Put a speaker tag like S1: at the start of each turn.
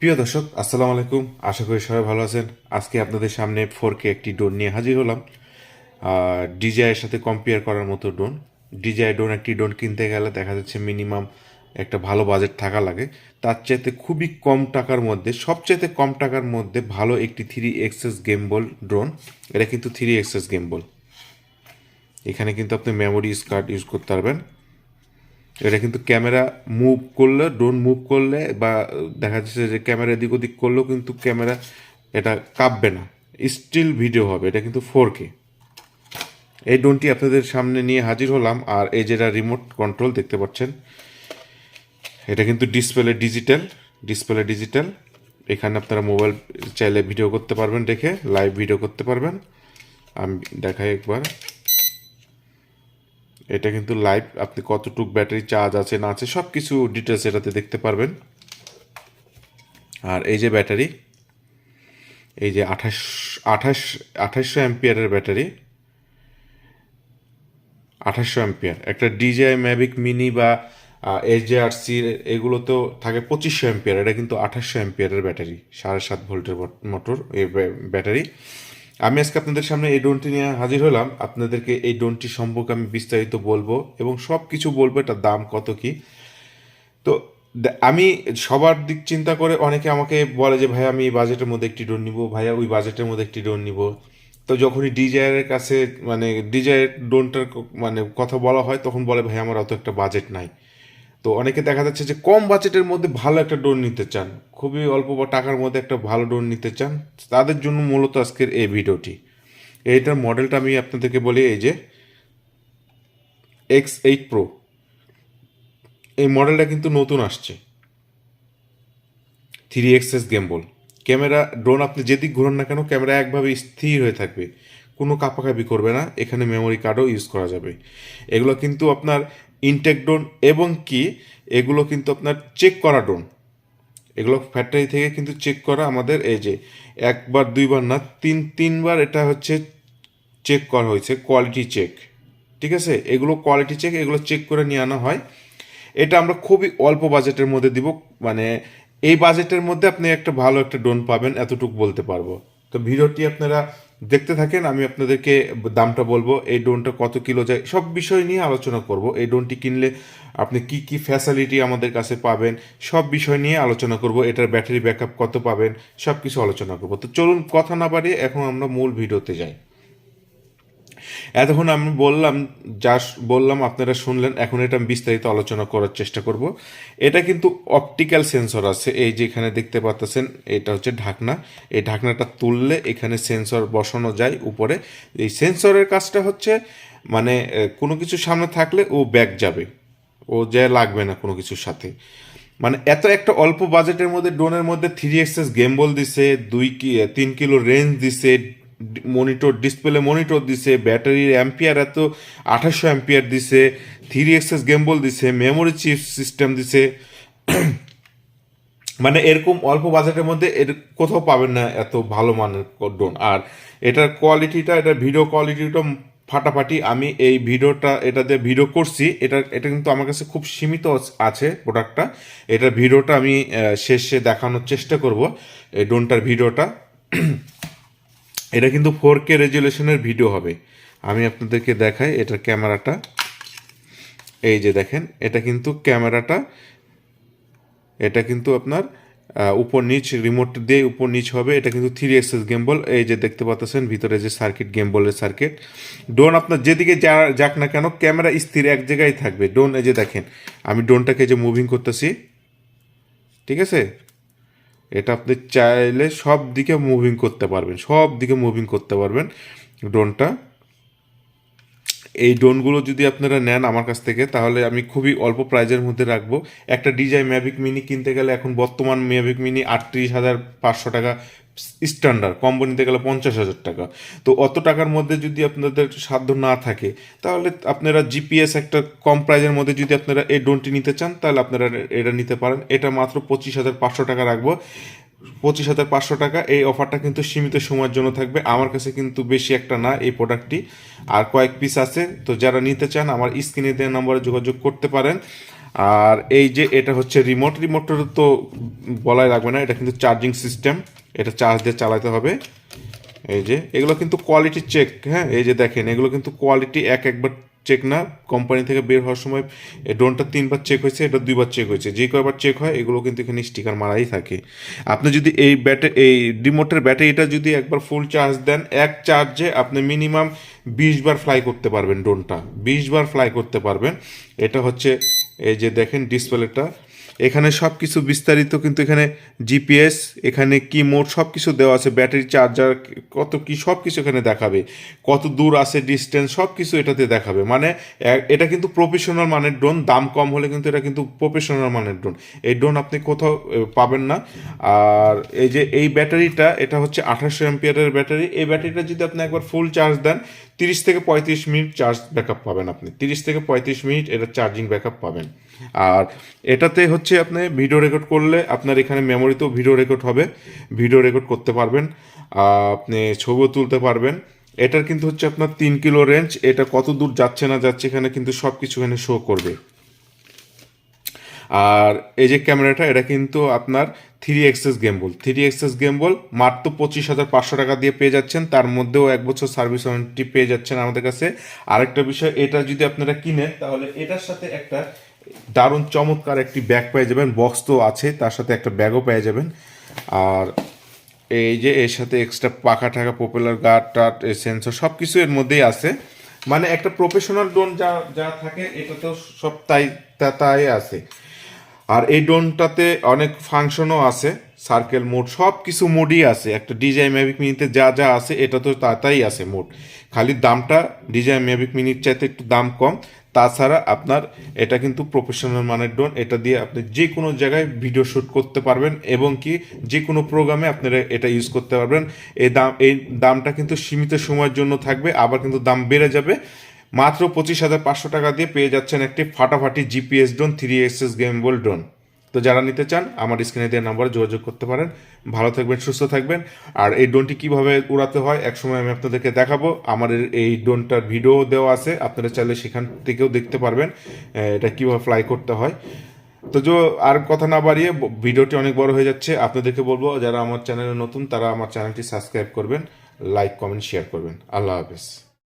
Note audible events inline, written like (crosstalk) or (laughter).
S1: প্রিয় দর্শক, আসসালামু আলাইকুম। আশা করি সবাই ভালো আছেন। আজকে আপনাদের সামনে ফোর কে একটি ড্রোন নিয়ে হাজির হলাম। ডিজাইয়ের সাথে কম্পেয়ার করার মতো ড্রোন ডিজাই ড্রোন একটি ড্রোন কিনতে গেলে দেখা যাচ্ছে মিনিমাম একটা ভালো বাজেট থাকা লাগে। তার চাইতে খুবই কম টাকার মধ্যে, সবচাইতে কম টাকার মধ্যে ভালো একটি থ্রি এক্সেস গেমবল ড্রোন এটা কিন্তু থ্রি এক্সেস গেমবল এখানে কিন্তু আপনি মেমোরি কার্ড ইউজ করতে পারবেন। এটা কিন্তু ক্যামেরা মুভ করলে ড্রোন মুভ করলে বা দেখা যাচ্ছে যে ক্যামেরা এদিক ওদিক করলেও কিন্তু ক্যামেরা এটা কাঁপবে না। স্টিল ভিডিও হবে, এটা কিন্তু ফোর কে এই ড্রোনটি আপনাদের সামনে নিয়ে হাজির হলাম আর এই যেটা রিমোট কন্ট্রোল দেখতে পাচ্ছেন, এটা কিন্তু ডিসপ্লে ডিজিটাল ডিসপ্লে ডিজিটাল এখানে আপনারা মোবাইল চাইলে ভিডিও করতে পারবেন দেখে লাইভ ভিডিও করতে পারবেন। আমি দেখাই একবার। এটা কিন্তু লাইভ আপনি কতটুক ব্যাটারি চার্জ আছে, না আছে সব কিছু ডিটেলস এটাতে দেখতে পারবেন। আর এই যে ব্যাটারি এই যে আঠাশ আঠাশ, আঠাশশো অ্যাম্পিয়ারের ব্যাটারি আঠাশশো অ্যাম্পিয়ার একটা ডিজে ম্যাভিক মিনি বা এসজেআরসি এগুলোতেও থাকে পঁচিশশো অ্যাম্পিয়ার এটা কিন্তু আঠাশশো অ্যাম্পিয়ারের ব্যাটারি সাড়ে সাত ভোল্টের মোটর এই ব্যাটারি আমি আজকে আপনাদের সামনে এই ড্রোনটি নিয়ে হাজির হলাম। আপনাদেরকে এই ড্রোনটি সম্পর্কে আমি বিস্তারিত বলব এবং সব কিছু বলব এটার দাম কত কি। তো আমি সবার দিক চিন্তা করে অনেকে আমাকে বলে যে ভাই আমি এই বাজেটের মধ্যে একটি ড্রোন নিব। ভাইয়া, ওই বাজেটের মধ্যে একটি ড্রোন নিব। তো যখনই ডিজায়ারের কাছে মানে ডিজায়ার ড্রোনটার মানে কথা বলা হয়, তখন বলে ভাই আমার অত একটা বাজেট নাই। তো অনেকে দেখা যাচ্ছে যে কম বাজেটের মধ্যে ভালো একটা ড্রোন নিতে চান। খুবই অল্প বা টাকার মধ্যে একটা ভালো ড্রোন নিতে চান। তাদের জন্য মূলত আজকের এই ভিডিওটি। এইটার মডেলটা আমি আপনাদেরকে বলি, এই যে এক্স এইট প্রো এই মডেলটা কিন্তু নতুন আসছে। Three XS gimbal camera drone আপনি যেদিক ঘুরান না কেন, ক্যামেরা একভাবে স্থির হয়ে থাকবে। কোনো কাপাকাপি করবে না। এখানে মেমোরি কার্ডও ইউজ করা যাবে। এগুলো কিন্তু আপনার ইনটেক ডোন এবং কি, এগুলো কিন্তু আপনার চেক করা ডোন। এগুলো ফ্যাক্টরি থেকে কিন্তু চেক করা আমাদের, এই যে একবার, দুইবার না, তিন, তিনবার এটা হচ্ছে চেক করা হয়েছে, কোয়ালিটি চেক। ঠিক আছে? এগুলো কোয়ালিটি চেক, এগুলো চেক করে নিয়ে আনা হয়। এটা আমরা খুবই অল্প বাজেটের মধ্যে দিব মানে এই বাজেটের মধ্যে আপনি একটা ভালো একটা ডোন পাবেন, এতটুকু বলতে পারব। তো ভিডিওটি আপনারা দেখতে থাকেন, আমি আপনাদেরকে দামটা বলব, এই ড্রোনটা কত কিলো যায়, সব বিষয় নিয়ে আলোচনা করব। এই ড্রোনটি কিনলে আপনি কি কি ফ্যাসিলিটি আমাদের কাছে পাবেন, সব বিষয় নিয়ে আলোচনা করব, এটার ব্যাটারি ব্যাকআপ কত পাবেন সব কিছু আলোচনা করব। তো চলুন কথা না বাড়িয়ে এখন আমরা মূল ভিডিওতে যাই। এতক্ষণ আমি বললাম যা বললাম, আপনারা শুনলেন, এখন এটা আমি বিস্তারিত আলোচনা করার চেষ্টা করব। এটা কিন্তু অপটিক্যাল সেন্সর আছে, এই যে এখানে দেখতে পাচ্ছেন এটা হচ্ছে ঢাকনা। এই ঢাকনাটা তুললে এখানে সেন্সর বসানো যায় উপরে। এই সেন্সরের কাজটা হচ্ছে মানে কোনো কিছু সামনে থাকলে ও ব্যাক যাবে। ও যে লাগবে না কোনো কিছুর সাথে। মানে এত একটা অল্প বাজেটের মধ্যে ড্রোনের মধ্যে থ্রি এক্সেস গেমবল দিছে, দুই কি, তিন কিলো রেঞ্জ দিছে মনিটর ডিসপ্লে মনিটর দিছে ব্যাটারির অ্যাম্পিয়ার এত আঠাশশো অ্যাম্পিয়ার দিছে থ্রি এক্সেস গেমবল দিছে মেমোরি চিপ সিস্টেম দিছে মানে এরকম অল্প বাজেটের মধ্যে এর কোথাও পাবেন না এত ভালো মানের ড্রোন আর এটার কোয়ালিটিটা এটার ভিডিও কোয়ালিটিটা ফাটাফাটি। আমি এই ভিডিওটা, এটা দিয়ে ভিডিও করছি। এটা এটা কিন্তু আমার কাছে খুব সীমিত আছে প্রোডাক্টটা এটার ভিডিওটা আমি শেষে দেখানোর চেষ্টা করব, এই ড্রোনটার ভিডিওটা (clears throat) এটা কিন্তু ফোর কে রেজুলেশনের ভিডিও হবে। আমি আপনাদেরকে দেখাই এটার ক্যামেরাটা। এই যে দেখেন, এটা কিন্তু ক্যামেরাটা। এটা কিন্তু আপনার উপর নিচ রিমোট দিয়ে উপর নিচ হবে। এটা কিন্তু থ্রি এক্সেস গেমবল এই যে দেখতে পাচ্ছেন, ভিতরে যে সার্কিট গেমবলের সার্কিট ড্রোন আপনার যেদিকে যা যাক না কেন, ক্যামেরা স্থির এক জায়গায় থাকবে। ড্রোন এই যে দেখেন, আমি ড্রোনটাকে যে মুভিং করতেছি, ঠিক আছে? এটা আপনি চাইলে সব দিকে মুভিং করতে পারবেন সব দিকে মুভিং করতে পারবেন ড্রোনটা এই ড্রোনগুলো যদি আপনারা নেন আমার কাছ থেকে, তাহলে আমি খুবই অল্প প্রাইজের মধ্যে রাখব। একটা ডিজাই ম্যাভিক মিনি কিনতে গেলে এখন বর্তমান ম্যাভিক মিনি আটত্রিশ হাজার পাঁচশো টাকা স্ট্যান্ডার্ড কম্বো নিতে গেলে পঞ্চাশ হাজার টাকা। তো অত টাকার মধ্যে যদি আপনাদের সাধ্য না থাকে, তাহলে আপনারা জিপিএস একটা কম প্রাইজের মধ্যে যদি আপনারা এই ড্রোনটি নিতে চান, তাহলে আপনারা এটা নিতে পারেন। এটা মাত্র পঁচিশ হাজার পাঁচশো টাকা রাখব। পঁচিশ হাজার পাঁচশো টাকা। এই অফারটা কিন্তু সীমিত সময়ের জন্য থাকবে। আমার কাছে কিন্তু বেশি একটা না এই প্রোডাক্টটি আর কয়েক পিস আছে। তো যারা নিতে চান, আমার স্ক্রিনে দেওয়া নম্বরে যোগাযোগ করতে পারেন। আর এই যে এটা হচ্ছে রিমোট রিমোটটা তো বলাই লাগবে না। এটা কিন্তু চার্জিং সিস্টেম এটা চার্জ দিয়ে চালাতে হবে। এই যে, এগুলো কিন্তু কোয়ালিটি চেক হ্যাঁ? এই যে দেখেন, এগুলো কিন্তু কোয়ালিটি এক একবার চেক না কোম্পানি থেকে বের হওয়ার সময় ড্রোনটা তিনবার চেক হয়েছে, এটা দুইবার চেক হয়েছে। যে কয়বার চেক হয়, এগুলো কিন্তু এখানে স্টিকার মারাই থাকে। আপনি যদি এই ব্যাটারি এই রিমোটের ব্যাটারিটা যদি একবার ফুল চার্জ দেন, এক চার্জে আপনি মিনিমাম বিশ বার ফ্লাই করতে পারবেন ড্রোনটা বিশ বার ফ্লাই করতে পারবেন। এটা হচ্ছে, এই যে দেখেন ডিসপ্লেটা এখানে সব কিছু বিস্তারিত, কিন্তু এখানে জিপিএস এখানে কি মোড সব কিছু দেওয়া আছে, ব্যাটারি চার্জার কত কি সব কিছু এখানে দেখাবে। কত দূর আছে ডিস্টেন্স সব কিছু এটাতে দেখাবে। মানে এটা কিন্তু প্রফেশনাল মানের ড্রোন দাম কম হলে কিন্তু এটা কিন্তু প্রফেশনাল মানের ড্রোন এই ড্রোন আপনি কোথাও পাবেন না। আর এই যে, এই ব্যাটারিটা, এটা হচ্ছে আঠাশশো এমপিয়ারের ব্যাটারি। এই ব্যাটারিটা যদি আপনি একবার ফুল চার্জ দেন, তিরিশ থেকে পঁয়ত্রিশ মিনিট চার্জ ব্যাকআপ পাবেন আপনি। তিরিশ থেকে পঁয়ত্রিশ মিনিট এটা চার্জিং ব্যাকআপ পাবেন। আর এটাতে হচ্ছে আপনি ভিডিও রেকর্ড করলে আপনার এখানে মেমোরিতেও ভিডিও রেকর্ড হবে। ভিডিও রেকর্ড করতে পারবেন, আপনি ছবিও তুলতে পারবেন। এটার কিন্তু হচ্ছে আপনার তিন কিলো রেঞ্জ এটা কত দূর যাচ্ছে না যাচ্ছে এখানে কিন্তু সব কিছু এখানে শো করবে। আর এই যে ক্যামেরাটা এটা কিন্তু আপনার three XS gimbal three XS gimbal মাত্র পঁচিশ হাজার পাঁচশো টাকা দিয়ে পেয়ে যাচ্ছেন। তার মধ্যেও এক বছর সার্ভিস ওয়ারেন্টি পেয়ে যাচ্ছেন আমাদের কাছে। আরেকটা বিষয়, এটা যদি আপনারা কিনেন, তাহলে এটার সাথে একটা দারুণ চমৎকার একটি ব্যাগ পেয়ে যাবেন বক্স তো আছে, তার সাথে একটা ব্যাগও পেয়ে যাবেন। আর এই যে, এর সাথে এক্সট্রা পাখা টাকা পপুলার গার্ড টাট সেন্সর সব কিছু এর মধ্যেই আছে। মানে একটা প্রফেশনাল ড্রোন যা যা থাকে, এটা তো সব তাই তাই আছে। আর এই ড্রোনটাতে অনেক ফাংশনও আছে সার্কেল মোড সব কিছু মোডই আছে। একটা ডিজাই ম্যাভিক মিনিতে যা যা আছে, এটা তো তাই আছে মোড খালি দামটা ডিজাই ম্যাভিক মিনিট চাইতে একটু দাম কম। তাছাড়া আপনার এটা কিন্তু প্রফেশনাল মানের ড্রোন এটা দিয়ে আপনি যে কোনো জায়গায় ভিডিও শ্যুট করতে পারবেন এবং কি যে কোনো প্রোগ্রামে আপনারা এটা ইউজ করতে পারবেন। এই দাম, এই দামটা কিন্তু সীমিত সময়ের জন্য থাকবে, আবার কিন্তু দাম বেড়ে যাবে। মাত্র পঁচিশ হাজার পাঁচশো টাকা দিয়ে পেয়ে যাচ্ছেন একটি ফাটাফাটি GPS drone three XS gimbal drone তো যারা নিতে চান, আমার স্ক্রিনে দেওয়া নাম্বারে যোগাযোগ করতে পারেন। ভালো থাকবেন, সুস্থ থাকবেন। আর এই ড্রোনটি কীভাবে উড়াতে হয়, একসময় আমি আপনাদেরকে দেখাবো। আমার এই ড্রোনটার ভিডিও দেওয়া আছে, আপনারা চাইলে সেখান থেকেও দেখতে পারবেন এটা কীভাবে ফ্লাই করতে হয়। তো যে, আর কথা না বাড়িয়ে ভিডিওটি অনেক বড় হয়ে যাচ্ছে। আপনাদেরকে বলব, যারা আমার চ্যানেলে নতুন, তারা আমার চ্যানেলটি সাবস্ক্রাইব করবেন লাইক কমেন্ট শেয়ার করবেন। আল্লাহ হাফেজ।